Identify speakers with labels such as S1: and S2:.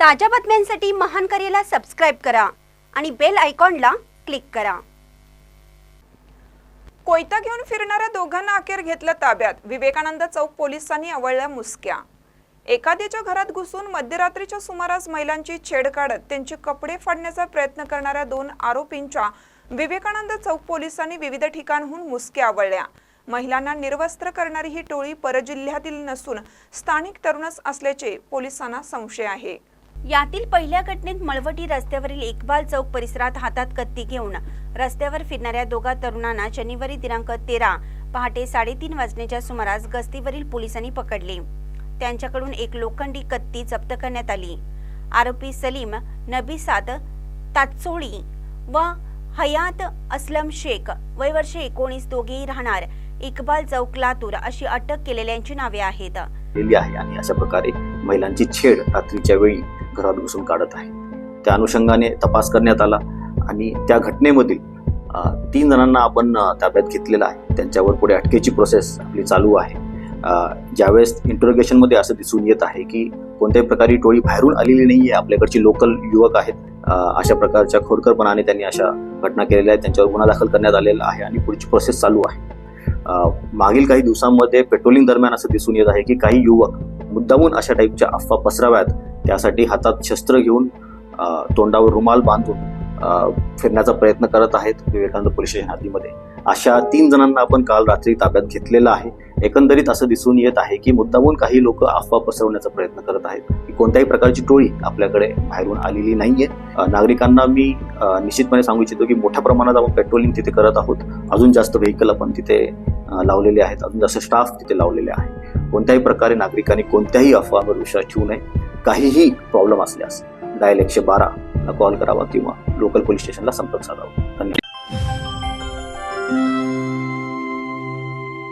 S1: ताज्या बातम्यांसाठी महान करेला सबस्क्राईब करा आणि बेल आयकॉनला क्लिक करा.
S2: कोयता घेऊन फिरणाऱ्या दोघांना अखेर घेतलं ताब्यात. विवेकानंद चौक पोलिसांनी आवळल्या मुसक्या. एखाद्याच्या घरात घुसून मध्यरात्रीच्या सुमारास महिलांची छेड काढत त्यांचे कपडे फाडण्याचा प्रयत्न करणाऱ्या दोन आरोपींच्या विवेकानंद चौक पोलिसांनी विविध ठिकाणहून मुसक्या आवळल्या. महिलांना निर्वस्त्र करणारी ही टोळी परजिल्ह्यातील नसून स्थानिक तरुणच असल्याचे पोलिसांना संशय आहे.
S1: यातील पहिल्या घटनेत मळवटी रस्त्यावरील इकबाल चौक परिसरात हातात कत्ती घेऊन रस्त्यावर फिरणाऱ्या दोघा तरुणांना शनिवारी दिनांक तेरा पहाटे साडेतीन वाजण्याच्या सुमारास गस्तीवरील पोलिसांनी पकडले. त्यांच्याकडून एक लोखंडी कत्ती जप्त करण्यात आली. आरोपी सलीम नबीसाद तात्सोळी व हयात असलम शेख वय वर्ष एकोणीस दोघेही राहणार इकबाल चौक लातूर अशी अटक केलेल्यांची नावे आहेत.
S3: आहे आणि अशा प्रकारे महिलांची छेड रात्रीच्या वेळी घरात घुसून काढत आहे. त्या अनुषंगाने तपास करण्यात आला आणि त्या घटनेमधील तीन जणांना आपण ताब्यात घेतलेलं आहे. त्यांच्यावर पुढे अटकेची प्रोसेस आपली चालू आहे. ज्यावेळेस इंटरोगेशनमध्ये असं दिसून येत आहे की कोणत्याही प्रकारे टोळी बाहेरून आलेली नाही आहे आपल्याकडची लोकल युवक आहेत अशा प्रकारच्या खोडकरपणाने त्यांनी अशा घटना केलेल्या आहेत त्यांच्यावर गुन्हा दाखल करण्यात आलेला आहे आणि पुढची प्रोसेस चालू आहे. मागील काही दिवसांमध्ये पेट्रोलिंग दरम्यान असं दिसून येत आहे की काही युवक मुद्दामून अशा टाईपच्या अफवा पसराव्यात त्यासाठी हातात शस्त्र घेऊन तोंडावर रुमाल बांधून फिरण्याचा प्रयत्न करत आहेत विवेकानंद पोलीस स्टेशन हद्दीमध्ये अशा तीन जणांना आपण काल रात्री ताब्यात घेतलेलं आहे. एकंदरीत असं दिसून येत आहे की मुद्दामून काही लोक अफवा पसरवण्याचा प्रयत्न करत आहेत. की कोणत्याही प्रकारची टोळी आपल्याकडे बाहेरून आलेली नाहीये. नागरिकांना मी निश्चितपणे सांगू इच्छितो की मोठ्या प्रमाणात आपण पेट्रोलिंग तिथे करत आहोत. अजून जास्त व्हेकल आपण तिथे लावलेले आहेत. अजून जास्त स्टाफ तिथे लावलेले आहे. कोणत्याही प्रकारे नागरिकांनी कोणत्याही अफवांवर विश्वास ठेवू नये. काहीही प्रॉब्लेम असल्यास डायल एकशे बारा कॉल करावा किंवा लोकल पोलीस स्टेशनला संपर्क साधावा. धन्यवाद.